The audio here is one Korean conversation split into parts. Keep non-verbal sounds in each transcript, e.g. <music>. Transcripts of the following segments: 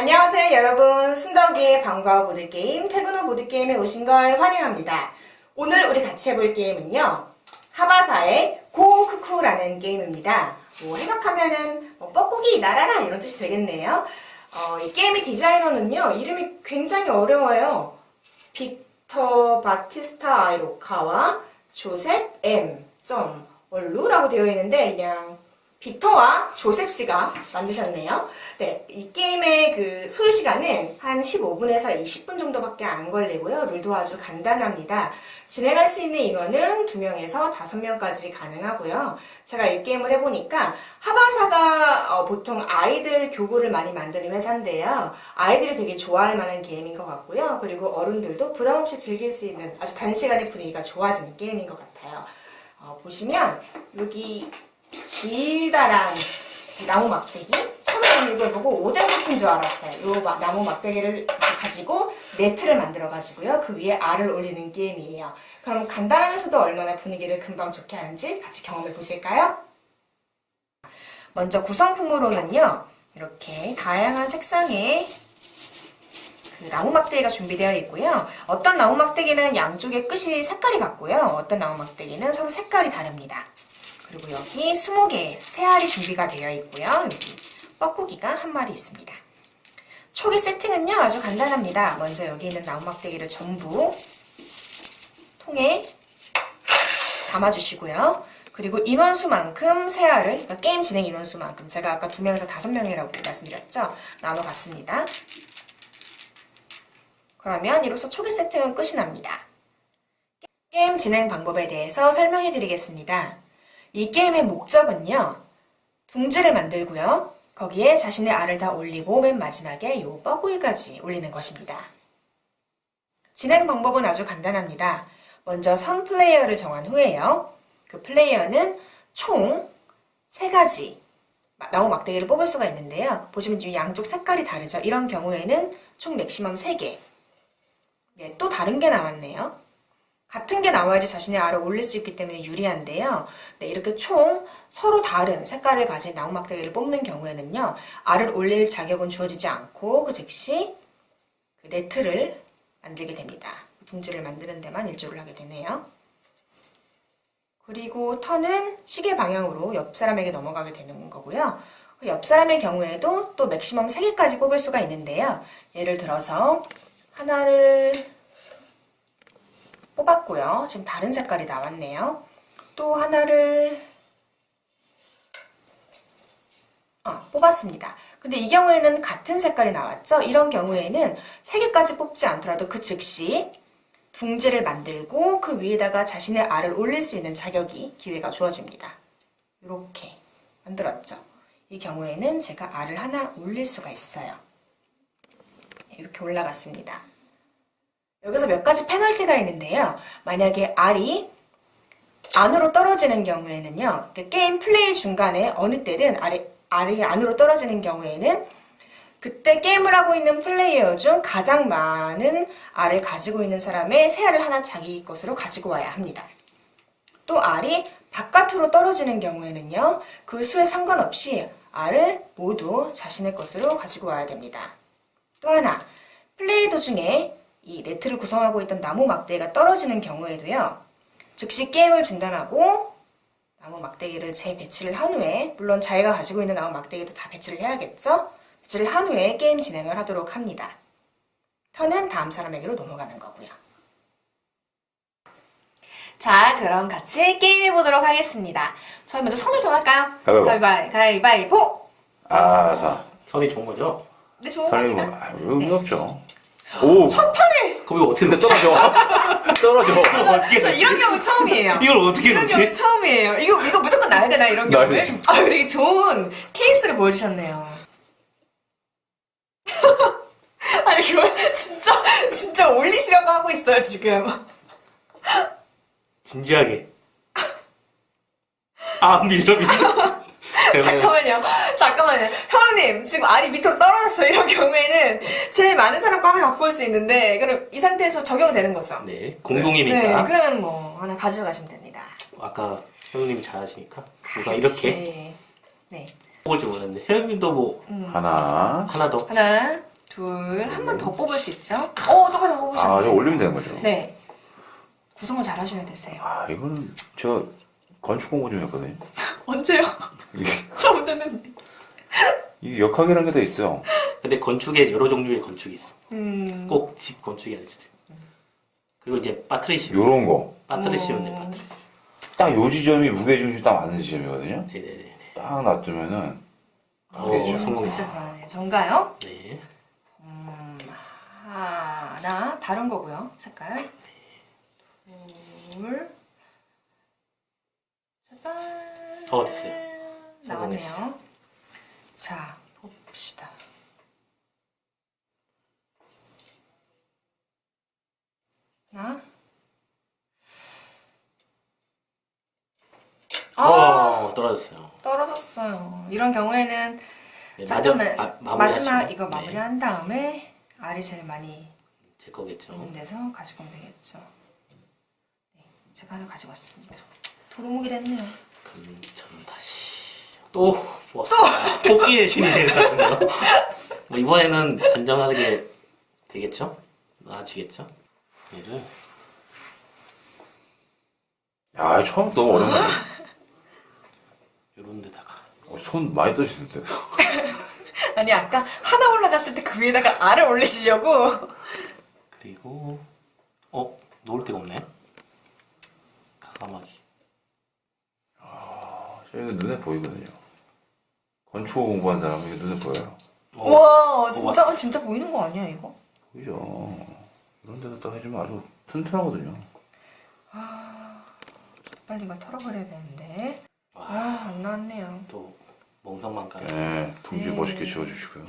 안녕하세요 여러분. 순덕이의 방과 보드게임 퇴근 후 보드게임에 오신 걸 환영합니다. 오늘 우리 같이 해볼 게임은요 하바사의 고쿠쿠라는 게임입니다. 뭐 해석하면은 뭐 뻐꾸기 날아라 이런 뜻이 되겠네요. 어, 이 게임의 디자이너는요 이름이 굉장히 어려워요. 빅터 바티스타 아이로카와 조셉 M. 얼루라고 되어 있는데 그냥 빅터와 조셉 씨가 만드셨네요. 네, 이 게임의 그 소요 시간은 한 15분에서 20분 정도밖에 안 걸리고요. 룰도 아주 간단합니다. 진행할 수 있는 인원은 2명에서 5명까지 가능하고요. 제가 이 게임을 해보니까 하바사가 어, 보통 아이들 교구를 많이 만드는 회사인데요. 아이들이 되게 좋아할 만한 게임인 것 같고요. 그리고 어른들도 부담 없이 즐길 수 있는 아주 단시간에 분위기가 좋아지는 게임인 것 같아요. 어, 보시면 여기 길다란 이 나무 막대기 처음에 이걸 보고 오뎅 붙인 줄 알았어요. 이 나무 막대기를 가지고 네트를 만들어 가지고요. 그 위에 알을 올리는 게임이에요. 그럼 간단하면서도 얼마나 분위기를 금방 좋게 하는지 같이 경험해 보실까요? 먼저 구성품으로는요. 이렇게 다양한 색상의 그 나무 막대기가 준비되어 있고요. 어떤 나무 막대기는 양쪽에 끝이 색깔이 같고요. 어떤 나무 막대기는 서로 색깔이 다릅니다. 그리고 여기 20개 새알이 준비가 되어 있고요. 여기 뻐꾸기가 한 마리 있습니다. 초기 세팅은요 아주 간단합니다. 먼저 여기 있는 나무 막대기를 전부 통에 담아주시고요. 그리고 인원수만큼 새알을 그러니까 게임 진행 인원수만큼 제가 아까 두 명에서 다섯 명이라고 말씀드렸죠. 나눠 봤습니다. 그러면 이로써 초기 세팅은 끝이 납니다. 게임 진행 방법에 대해서 설명해 드리겠습니다. 이 게임의 목적은요, 둥지를 만들고요, 거기에 자신의 알을 다 올리고 맨 마지막에 요 뻐구이까지 올리는 것입니다. 진행 방법은 아주 간단합니다. 먼저 선 플레이어를 정한 후에요. 그 플레이어는 총세 가지 나무 막대기를 뽑을 수가 있는데요. 보시면 지금 양쪽 색깔이 다르죠. 이런 경우에는 총 맥시멈 3개. 네, 또 다른 게 나왔네요. 같은 게 나와야지 자신의 알을 올릴 수 있기 때문에 유리한데요. 네, 이렇게 총 서로 다른 색깔을 가진 나무 막대기를 뽑는 경우에는요. 알을 올릴 자격은 주어지지 않고 그 즉시 그 네트를 만들게 됩니다. 둥지를 만드는 데만 일조를 하게 되네요. 그리고 턴은 시계 방향으로 옆 사람에게 넘어가게 되는 거고요. 그 옆 사람의 경우에도 또 맥시멈 3개까지 뽑을 수가 있는데요. 예를 들어서 하나를 뽑았고요. 지금 다른 색깔이 나왔네요. 또 하나를 아, 뽑았습니다. 근데 이 경우에는 같은 색깔이 나왔죠? 이런 경우에는 3개까지 뽑지 않더라도 그 즉시 둥지를 만들고 그 위에다가 자신의 알을 올릴 수 있는 자격이 기회가 주어집니다. 이렇게 만들었죠. 이 경우에는 제가 알을 하나 올릴 수가 있어요. 네, 이렇게 올라갔습니다. 여기서 몇 가지 페널티가 있는데요. 만약에 알이 안으로 떨어지는 경우에는요. 게임 플레이 중간에 어느 때든 알이, 알이 안으로 떨어지는 경우에는 그때 게임을 하고 있는 플레이어 중 가장 많은 알을 가지고 있는 사람의 새 알을 하나 자기 것으로 가지고 와야 합니다. 또 알이 바깥으로 떨어지는 경우에는요. 그 수에 상관없이 알을 모두 자신의 것으로 가지고 와야 됩니다. 또 하나, 플레이 도중에 이 네트를 구성하고 있던 나무 막대기가 떨어지는 경우에도요. 즉시 게임을 중단하고 나무 막대기를 재배치를 한 후에 물론 자기가 가지고 있는 나무 막대기도 다 배치를 해야겠죠? 배치를 한 후에 게임 진행을 하도록 합니다. 턴은 다음 사람에게로 넘어가는 거고요. 자, 그럼 같이 게임해 보도록 하겠습니다. 저희 먼저 선을 정할까요? 가위바위보. 가위바위, 가위바위보! 아사 선이 좋은 거죠? 네, 좋은 설마 겁니다. 아, 의미 없죠. 오 첫 판을! 그럼 이거 어떻게 근데 떨어져 <laughs> 떨어져. 이거 어떻게 저? 이런 경우 처음이에요. <laughs> 이걸 어떻게 이런 경우 넣지? 처음이에요. 이거 이거 무조건 나야 되나 이런 경우에? 아 되게 좋은 케이스를 보여주셨네요. <laughs> 아니 그걸 진짜 진짜 올리시려고 하고 있어요 지금. 진지하게. 아 밀려 밀려. 잠깐만요. 잠깐만요. 형님 지금 알이 밑으로 떨어졌어요. 이런 경우에는 제일 많은 사람과 하나 갖고 올 수 있는데 그럼 이 상태에서 적용이 되는 거죠. 네 네, 공동이니까 그러면 뭐 하나 가져가시면 됩니다. 아까 형님이 잘하시니까 우선 그렇지. 이렇게 네. 뽑을 줄 모르는데 형님도 뭐 음. 하나 하나 더 하나, 둘, 한 번 더 뽑을 수 있죠? 어, 똑같이 아, 뽑으셨네. 이거 올리면 되는 거죠? 네. 구성을 잘 하셔야 되세요. 아, 이거는 저 건축 공부 좀 했거든요. 언제요? 이게, 처음 듣는. 이게 역학이라는 게 다 있어요. 근데 건축에 여러 종류의 건축이 있어. 음. 꼭 집 건축이 아니지. 그리고 이제 빠트리시. 요런 거. 빠트리시면 돼, 음. 빠트리시. 딱요 지점이 무게중심이 딱 맞는 지점이거든요. 네네네. 딱 놔두면은 딱 오, 되죠. 성공했어. 진짜 불안해요. 전가요? 네. 음, 하나, 다른 거고요. 색깔. 둘, 셋, 어, 됐어요. 성공했어요. 자, 봅시다. 하나. 아, 어, 떨어졌어요. 떨어졌어요. 이런 경우에는 네, 잠깐만 마저- 마- 마지막. 이거 네, 마무리한 다음에 알이 제일 많이 제 거겠죠. 있는 데서 가지고 오면 되겠죠. 네, 제가 하나 가지고 왔습니다. 도루묵이 됐네요. 그럼 저는 다시 또 왔습니다. 토끼의 신이 될것 같은데요. 뭐 이번에는 안정하게 되겠죠? 나아지겠죠? 얘를 야, 처음 너무 어렵네. 요런 데다가 어, 손 많이 떠시는데. <laughs> 아니 아까 하나 올라갔을 때 그 위에다가 알을 올리시려고 그리고 어? 놓을 데가 없네. 가감하기. 이거 눈에 보이거든요. 건축 공부한 사람은 이게 눈에 보여요. 어, 와 진짜 진짜 보이는 거 아니야 이거? 보이죠. 이런 데다 딱 해주면 아주 튼튼하거든요. 빨리 이거 털어버려야 되는데 와, 아안 나왔네요. 또 멍석만 깔아. 네, 둥지 네. 멋있게 지어주시고요.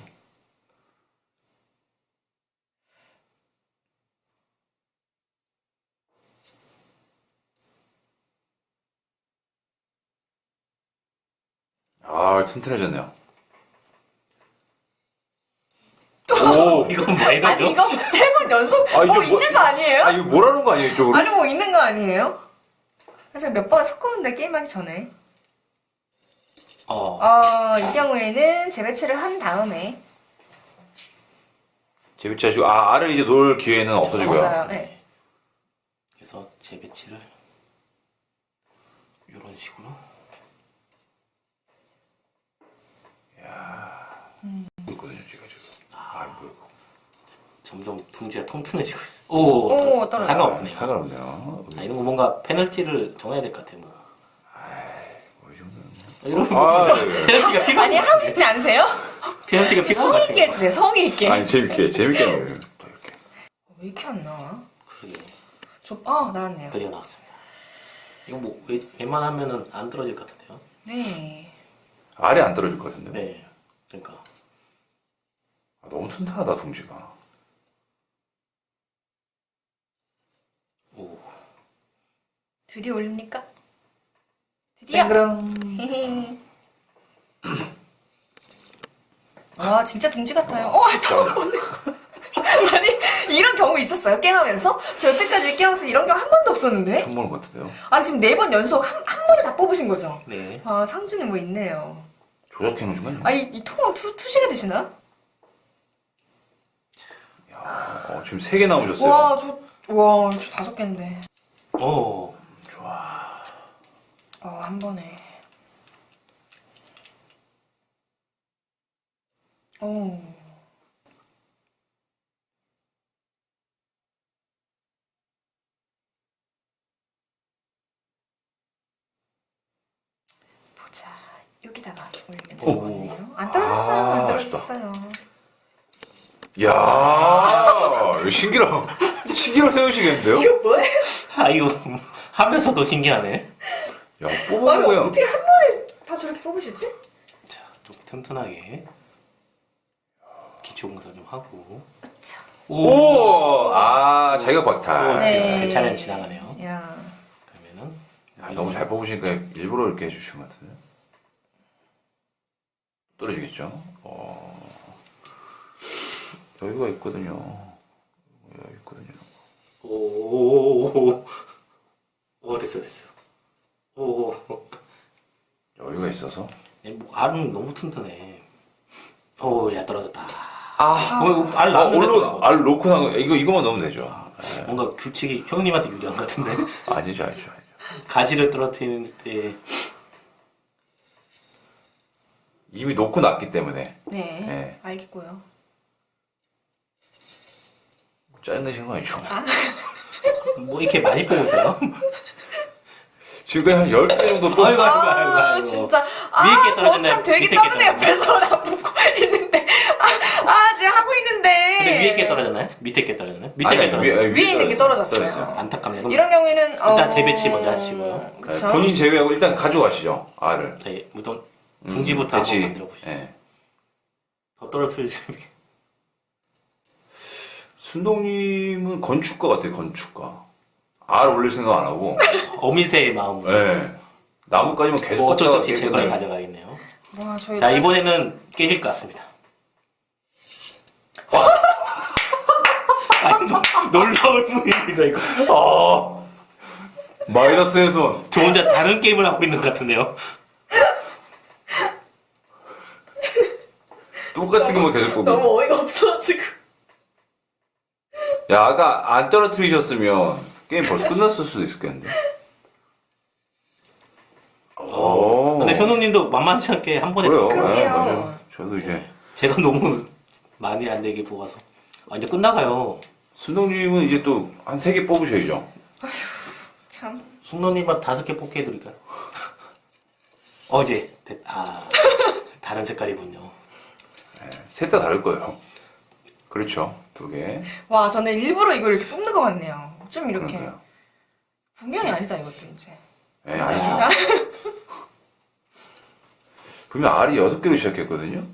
아, 튼튼해졌네요. 오! <laughs> 이건 뭐 이거죠? 아니 이거 세 번 연속 아, 이게 뭐 뭐- 있는 거 아니에요? 아, 이거 뭐라는 거 아니에요, 이쪽으로? 아니 뭐 있는 거 아니에요? 그래서 몇번 섞었는데 게임하기 전에 어, 어, 이 경우에는 재배치를 한 다음에 재밌지 하시고, 아, 알을 이제 놓을 기회는 없어지고요. 없어요. 네. 그래서 재배치를 이런 식으로. 있거든요, 지금 지금. 아, 뭐야. 점점 둥지가 통통해지고 있어. 오, 오, 떨어졌어요. 상관없네요. 상관없네요. 아, 이런 거 뭔가 페널티를 정해야 될 것 같아요. 뭐. 뭐, 이 정도는. 이런 거 아, 예. <laughs> 페널티가 필요 아니 하고 싶지 않으세요? 페널티가 필요한 것 성의 있게. 해주세요. 성의 있게. 아니, 재밌게, 재밌게 하는 거예요. 또 이렇게. 왜 이렇게 안 나와? 그러게 저, 아 나왔네요. 드디어 나왔습니다. 이거 뭐 왜, 웬만하면은 안 떨어질 것 같은데요. 네. 알이 안 떨어질 것 같은데. 네, 그러니까 아, 너무 튼튼하다, 둥지가. 오, 드디어 올립니까? 드디어. 땡그랑. <laughs> 와 진짜 둥지 같아요. 어, 아니 <laughs> 이런 경우 있었어요 게임하면서? 저 여태까지 게임하면서 이런 경우 한 번도 없었는데? 처음 보는 것 같은데요. 아니 지금 네 번 연속 한, 한 번에 다 뽑으신 거죠? 네. 아 상준이 뭐 있네요. 조작해 놓은 거요 아이 이 통은 투, 투시가 되시나? 어, 지금 세개 남으셨어요. 와 저 와, 저 다섯 개인데. 오, 좋아. 어, 한 번에. 오. 자. 여기다가 올리면 되는 오. 거네요. 안 떨어졌어요. 아, 안 떨어졌어요. 이야, 이거 신기로, 신기로 세우시겠는데요? 이거 뭐예요? 아 이거 하면서도 신기하네. 야, 아니, 뽑아본 거야. 어떻게 한 번에 다 저렇게 뽑으시지? 자, 좀 튼튼하게 기초 공사 좀 하고. 자. 오, 아, 자기가 박탈. 네. 제 차례는 지나가네요. 야. 아, 너무 잘 뽑으시니까 일부러 이렇게 해주신 것 같은데. 떨어지겠죠? 어. 여기가 있거든요. 여기가 있거든요. 오오오오 오 됐어 됐어. 오, 여기가 있어서. 네, 뭐 알은 너무 튼튼해. 오, 야 떨어졌다. 아, 어, 알 아, 올로 또알 놓고 나 이거 이거만 넣으면 되죠. 예. 뭔가 규칙이 형님한테 유리한 것 같은데 <laughs> 아니죠, 아니죠. 가지를 떨어뜨리는 때 이미 놓고 났기 때문에 네. 네. 알겠고요. 짜증내신 거 아니죠? <laughs> 뭐 이렇게 많이 뽑으세요? <laughs> 지금 한 10개 정도 뽑 아이고, 아이고, 아, 아이고, 아이고. 진짜. 위에 아, 게 떨어졌네, 참 되게 밑에 게 떨어졌네. 옆에서 나 보고. 아, 아, 지금 하고 있는데. 근데 위에 게 떨어졌나요? 밑에 게 떨어졌나요? 밑에 게 떨어졌나요? 위에 있는 게 떨어졌어요. 안타깝네요. 그럼 이런 경우에는. 일단 어, 재배치 먼저 하시고요. 네, 그쵸. 본인 제외하고 일단 가져가시죠. 알을. 네, 우선 음, 둥지부터 한번 배치. 만들어 보시죠. 예. 더 떨어뜨리지. <laughs> 순동님은 건축가 같아요, 건축가. 알 올릴 생각 안 하고. <laughs> 어미새의 마음으로 예. 나무까지만 계속 뭐 어쩔 수 없이 꺾다가 제걸 깨끗해. 가져가겠네요. 와, 저희. 자 이번에는 깨질 것 같습니다. 아니, 노- 놀라울 뿐입니다 이거. 아, 마이너스의 손. 저 혼자 다른 게임을 하고 있는 것 같은데요. 똑같은 것만 계속 보고. 너무 어이가 없어, 지금. 야, 아까 안 떨어뜨리셨으면 게임 벌써 끝났을 수도 있었겠는데. 오. 근데 현우님도 만만치 않게 한 번에 그래요. 그러게요. 네, 맞아요. 저도 이제 제가 너무 많이 안 되게 뽑아서 아, 이제 끝나가요. 순동님은 이제 또 한 세 개 뽑으셔야죠. 참. 숙노님만 다섯 개 뽑게 해드릴까요? <laughs> 어 이제 됐, 아 다른 색깔이군요. 셋 다 다를 거예요. 그렇죠. 두 개. 와, 저는 일부러 이걸 이렇게 뽑는 것 같네요. 좀 이렇게. 그러니까요. 분명히 아니다, 이것도 이제. 예, 아니죠. 분명 R이 여섯 개로 시작했거든요.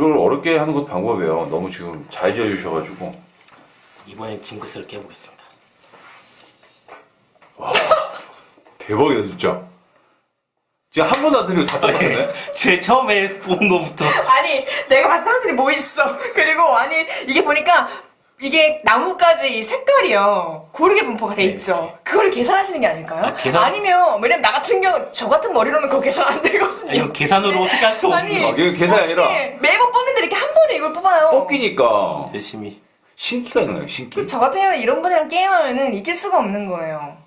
그걸 어렵게 하는 것도 방법이에요. 너무 지금 잘 지어주셔가지고. 이번엔 징크스를 깨보겠습니다. 대박이다, 진짜. 지금 한 번도 안 틀리고 다 똑같은데? <laughs> 제 처음에 뽑은 거부터 아니, 내가 봤을 때 확실히 뭐 있어. <laughs> 그리고, 아니, 이게 보니까, 이게 나무까지 이 색깔이요. 고르게 분포가 돼 네. 있죠. 그걸 계산하시는 게 아닐까요? 아, 계산- 아니면, 왜냐면 나 같은 경우, 저 같은 머리로는 그거 계산 안 되거든요. 아, 이거 계산으로 어떻게 할 수 없는 아니, 거 아, 이게 계산이 아니라 어떻게 매번 뽑는데 이렇게 한 번에 이걸 뽑아요. 뽑기니까 열심히 신기가 있는 거예요, 신기. 그저 같은 경우는 이런 분이랑 게임하면은 이길 수가 없는 거예요.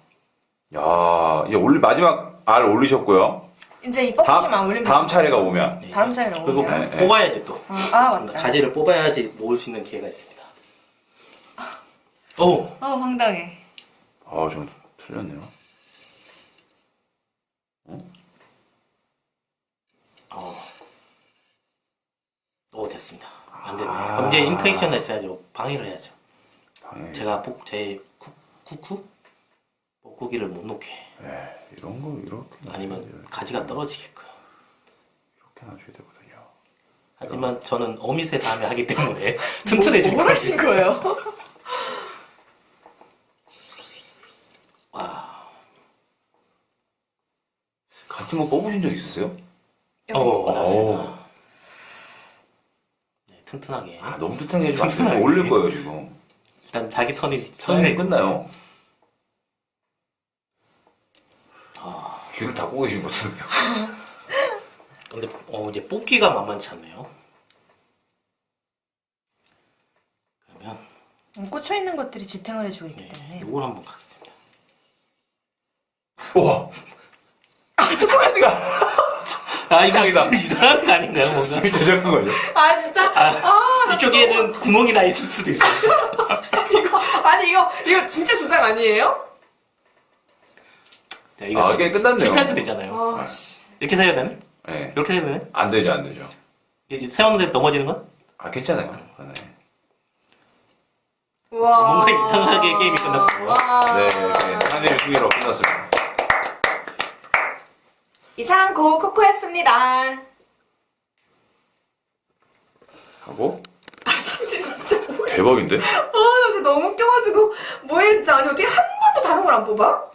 야, 이제 올리, 마지막 R 올리셨고요. 이제 이 다음, 뻑뻑이만 올리면 다음 차례가 오면. 네. 다음 차례로 그리고 오면. 네, 네. 뽑아야지 또 아, 아, 맞다. 가지를 뽑아야지 놓을 수 있는 기회가 있습니다. 오 어, 황당해. 아, 좀 틀렸네요. 어. 오 됐습니다. 안 됐네. 아. 그럼 이제 인터액션을 했어야죠. 방해를 해야죠. 당연히. 제가 뽑, 제 쿠, 쿠쿠? 뻐꾸기를 못 놓게 에 이런 거 이렇게 아니면 놔줘야 돼요. 가지가 떨어지게끔. 이렇게 놔줘야 되거든요. 하지만 저는 어미새 다음에 하기 때문에 튼튼해질 뭘 하신 거예요. 거예요? <laughs> 와. 같은 거 뽑으신 적 있으세요? 어, 오. 나왔습니다. 네, 튼튼하게. 아, 너무 튼튼하게 해주면 안 돼요. 튼튼하게. 좀 올릴 거예요, 지금. 일단 자기 턴이 턴이 끝나요. 아, 귀를 닫고 계신 것 같은데요. <laughs> 근데 어, 이제 뽑기가 만만치 않네요. 그러면 음, 꽂혀 있는 것들이 지탱을 해주고 있기 네, 때문에. 요걸 한번 가겠습니다. 와, 아 이거. 좀 이상한 거 아닌가요, 뭔가? 제작한 거예요? 아 진짜? 아, 나 이쪽에는 구멍이 나 있을 수도 있어요. <laughs> 이거 아니 이거 이거 진짜 조작 아니에요? 자, 아, 게임 끝났네요. 실패할 수도 있잖아요. 아, 씨. 이렇게 세야 되네? 네. 이렇게 되네? 안 되죠, 안 되죠. 이게 세웠는데 넘어지는 건? 아, 괜찮아요. 네. 와. 뭔가 이상하게 게임이 끝났고요. 와. 네, 이렇게 한일 승리로 끝났습니다. 이상 고 코코였습니다. 하고, 아 삼촌 진짜 뭐야? 대박인데? 아, 나 진짜 너무 웃겨가지고 뭐해 진짜 아니 어떻게 한 번도 다른 걸 안 뽑아?